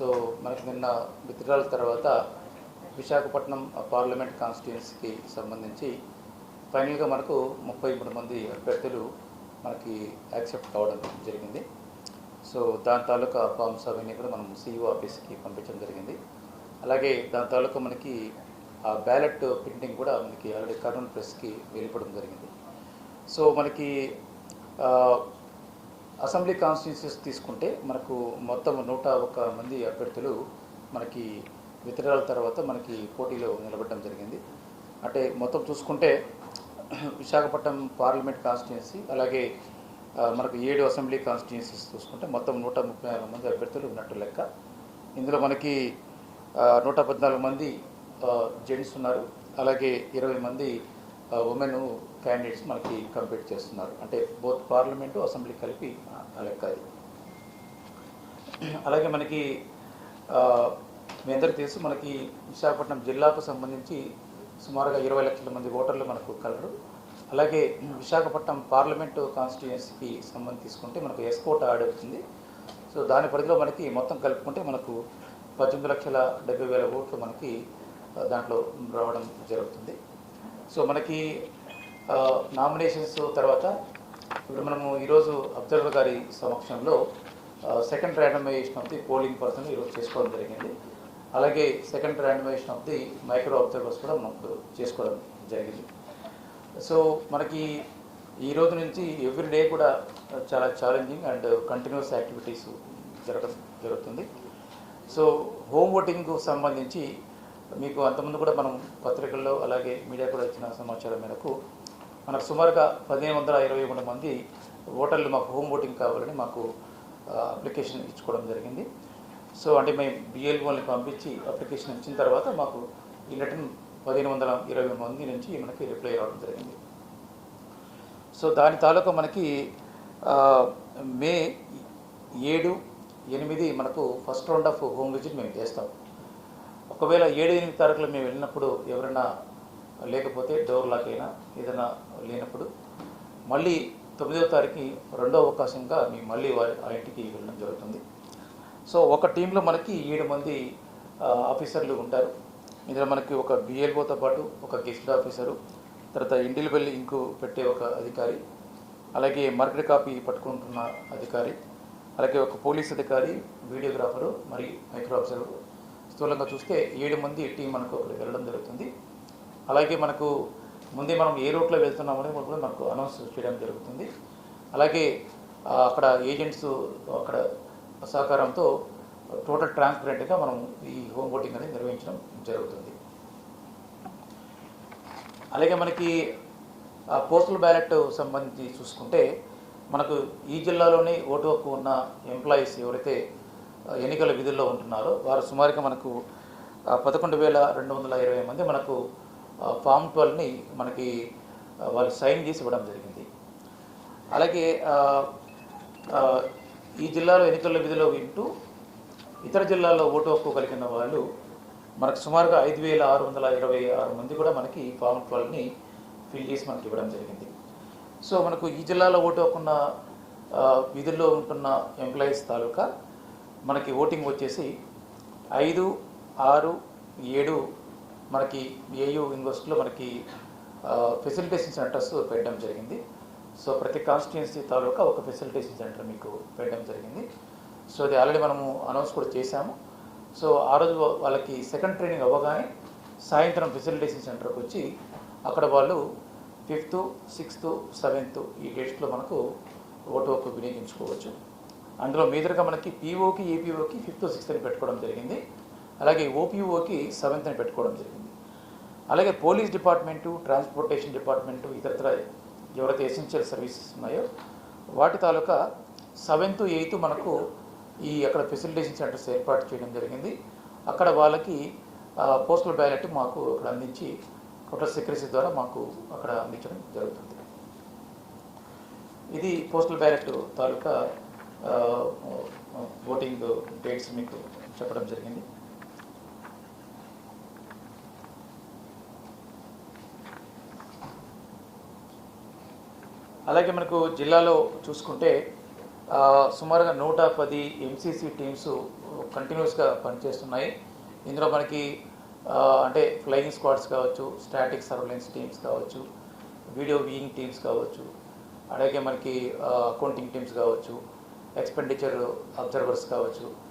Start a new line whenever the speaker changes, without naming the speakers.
So మనకు నిన్న విత్డ్రాల తర్వాత విశాఖపట్నం పార్లమెంట్ కాన్స్టిట్యున్సీకి సంబంధించి ఫైనల్గా మనకు ముప్పై మూడు మంది అభ్యర్థులు మనకి యాక్సెప్ట్ కావడం జరిగింది. సో దాని తాలూకా ఫామ్స్ అవన్నీ కూడా మనం సిఇఓ ఆఫీస్కి పంపించడం జరిగింది. అలాగే దాని తాలూకా మనకి ఆ బ్యాలెట్ ప్రింటింగ్ కూడా మనకి ఆల్రెడీ కర్నూలు ప్రెస్కి వెళ్ళిపోవడం జరిగింది. సో మనకి అసెంబ్లీ కాన్స్టిట్యూన్సీస్ తీసుకుంటే మనకు మొత్తం నూట ఒక్క మంది అభ్యర్థులు మనకి వితరాల తర్వాత మనకి పోటీలో నిలబడడం జరిగింది. అంటే మొత్తం చూసుకుంటే విశాఖపట్నం పార్లమెంట్ కాన్స్టిట్యున్సీ అలాగే మనకు ఏడు అసెంబ్లీ కాన్స్టిట్యున్సీస్ చూసుకుంటే మొత్తం నూట ముప్పై నాలుగు మంది అభ్యర్థులు ఉన్నట్టు లెక్క. ఇందులో మనకి నూట పద్నాలుగు మంది జెంట్స్ ఉన్నారు. అలాగే ఇరవై మంది ఉమెన్ క్యాండిడేట్స్ మనకి కంపీట్ చేస్తున్నారు. అంటే బోత్ పార్లమెంటు అసెంబ్లీ కలిపి ఆ- లెక్క అలాగే మనకి మీ అందరికీ తెలుసు మనకి విశాఖపట్నం జిల్లాకు సంబంధించి సుమారుగా ఇరవై లక్షల మంది ఓటర్లు మనకు కలరు. అలాగే విశాఖపట్నం పార్లమెంటు కాన్స్టిట్యుయెన్సీకి సంబంధించి తీసుకుంటే మనకు ఎస్కోట్ యాడ్ అవుతుంది సో దాని పరిధిలో మనకి మొత్తం కలుపుకుంటే మనకు పద్దెనిమిది లక్షల డెబ్బై వేల ఓట్లు మనకి దాంట్లో రావడం జరుగుతుంది. సో మనకి నామినేషన్స్ తర్వాత ఇప్పుడు మనము ఈరోజు అబ్జర్వర్ గారి సమక్షంలో second randomisation of the polling person ఈరోజు చేసుకోవడం జరిగింది. అలాగే second randomisation of the micro observers కూడా మనం చేసుకోవడం జరిగింది. సో మనకి ఈ రోజు నుంచి ఎవ్రీ డే కూడా చాలా ఛాలెంజింగ్ అండ్ కంటిన్యూస్ యాక్టివిటీస్ జరగడం జరుగుతుంది. సో హోమ్ ఓటింగ్కు సంబంధించి మీకు అంతకుముందు కూడా మనం పత్రికల్లో అలాగే మీడియా కూడా ఇచ్చిన సమాచారం మేరకు మనకు సుమారుగా పదిహేను వందల ఇరవై మూడు మంది ఓటర్లు మాకు హోమ్ ఓటింగ్ కావాలని మాకు అప్లికేషన్ ఇచ్చుకోవడం జరిగింది. సో అంటే మేము బిఎల్ఓని పంపించి అప్లికేషన్ ఇచ్చిన తర్వాత మాకు ఈ లెటర్ పదిహేను వందల ఇరవై మంది నుంచి మనకి రిప్లై రావడం జరిగింది. సో దాని తాలూకా మనకి మే ఏడు ఎనిమిది మనకు first round of home visit మేము చేస్తాం. ఒకవేళ ఏడు ఎనిమిది తారీఖులో మేము వెళ్ళినప్పుడు ఎవరైనా లేకపోతే డోర్ లాక్ అయినా ఏదైనా లేనప్పుడు మళ్ళీ తొమ్మిదవ తారీఖు రెండో అవకాశంగా మేము మళ్ళీ వారి ఆ ఇంటికి వెళ్ళడం జరుగుతుంది. సో ఒక టీంలో మనకి ఏడు మంది ఆఫీసర్లు ఉంటారు. ఇందులో మనకి ఒక బిఎల్ఓతో పాటు ఒక గెస్ట్ ఆఫీసరు తర్వాత ఇండిల్బెల్లి ఇంకు పెట్టే ఒక అధికారి అలాగే మార్కెట్ కాపీ పట్టుకుంటున్న అధికారి అలాగే ఒక పోలీస్ అధికారి వీడియోగ్రాఫరు మరియు మైక్రో అబ్జర్వర్ స్థూలంగా చూస్తే ఏడు మంది టీం మనకు వెళ్ళడం జరుగుతుంది. అలాగే మనకు ముందే మనం ఏ రూట్లో వెళ్తున్నామని కూడా మనకు అనౌన్స్ చేయడం జరుగుతుంది. అలాగే అక్కడ ఏజెంట్స్ అక్కడ సహకారంతో టోటల్ ట్రాన్స్పరెంట్గా మనం ఈ హోమ్ ఓటింగ్ అనేది నిర్వహించడం జరుగుతుంది. అలాగే మనకి ఆ పోస్టల్ బ్యాలెట్ సంబంధించి చూసుకుంటే మనకు ఈ జిల్లాలోనే ఓటు హక్కు ఉన్న ఎంప్లాయీస్ ఎవరైతే ఎన్నికల విధుల్లో ఉంటున్నారో. వారు సుమారుగా మనకు పదకొండు వేల రెండు వందల ఇరవై మంది మనకు ఫామ్ ట్వెల్వ్ని మనకి వాళ్ళు సైన్ చేసి ఇవ్వడం జరిగింది. అలాగే ఈ జిల్లాలో ఎన్నికల విధిలో వింటూ ఇతర జిల్లాల్లో ఓటు హక్కు కలిగిన వాళ్ళు మనకు సుమారుగా ఐదు వేల ఆరు వందల ఇరవై ఆరు మంది కూడా మనకి ఫామ్ ట్వెల్వ్ని ఫిల్ చేసి మనకి ఇవ్వడం జరిగింది. సో మనకు ఈ జిల్లాలో ఓటు హక్కున్న విధుల్లో ఉంటున్న ఎంప్లాయీస్ తాలూకా మనకి ఓటింగ్ వచ్చేసి ఐదు ఆరు ఏడు మనకి ఏయూ యూనివర్సిటీలో మనకి ఫెసిలిటేషన్ సెంటర్స్ పెట్టడం జరిగింది. సో ప్రతి కాన్స్టిట్యున్సీ తాలూకా ఒక ఫెసిలిటేషన్ సెంటర్ మీకు పెట్టడం జరిగింది. సో అది ఆల్రెడీ మనము అనౌన్స్ కూడా చేశాము. సో ఆ రోజు వాళ్ళకి సెకండ్ ట్రైనింగ్ అవ్వగానే సాయంత్రం ఫెసిలిటేషన్ సెంటర్కి వచ్చి అక్కడ వాళ్ళు ఫిఫ్త్ సిక్స్త్ సెవెంత్ ఈ డేట్స్లో మనకు ఓటు హక్కు వినియోగించుకోవచ్చు. అందులో మీదుగా మనకి పీఓకి ఏపీఓకి ఫిఫ్త్ సిక్స్త్ అని పెట్టుకోవడం జరిగింది. అలాగే ఓపీఓకి సెవెంత్ అని పెట్టుకోవడం జరిగింది. అలాగే పోలీస్ డిపార్ట్మెంటు ట్రాన్స్పోర్టేషన్ డిపార్ట్మెంటు ఇతరత్ర ఎవరైతే ఎసెన్షియల్ సర్వీసెస్ ఉన్నాయో వాటి తాలూకా సెవెంత్ ఎయిత్ మనకు ఈ అక్కడ ఫెసిలిటేషన్ సెంటర్స్ ఏర్పాటు చేయడం జరిగింది. అక్కడ వాళ్ళకి పోస్టల్ బ్యాలెట్ మాకు అక్కడ అందించి కోటల్ సెక్రటరీ ద్వారా మాకు అక్కడ అందించడం జరుగుతుంది. ఇది పోస్టల్ బ్యాలెట్ తాలూకా ఓటింగ్ డేట్స్ మీకు చెప్పడం జరిగింది. అలాగే మనకు జిల్లాలో చూసుకుంటే సుమారుగా నూట పది ఎంసీసీ టీమ్స్ కంటిన్యూస్గా పనిచేస్తున్నాయి. ఇందులో మనకి అంటే ఫ్లయింగ్ స్క్వాడ్స్ కావచ్చు స్టాటిక్ సర్వలెన్స్ టీమ్స్ కావచ్చు వీడియో వ్యూయింగ్ టీమ్స్ కావచ్చు అలాగే మనకి అకౌంటింగ్ టీమ్స్ కావచ్చు ఎక్స్పెండిచర్ అబ్జర్వర్స్ కావచ్చు.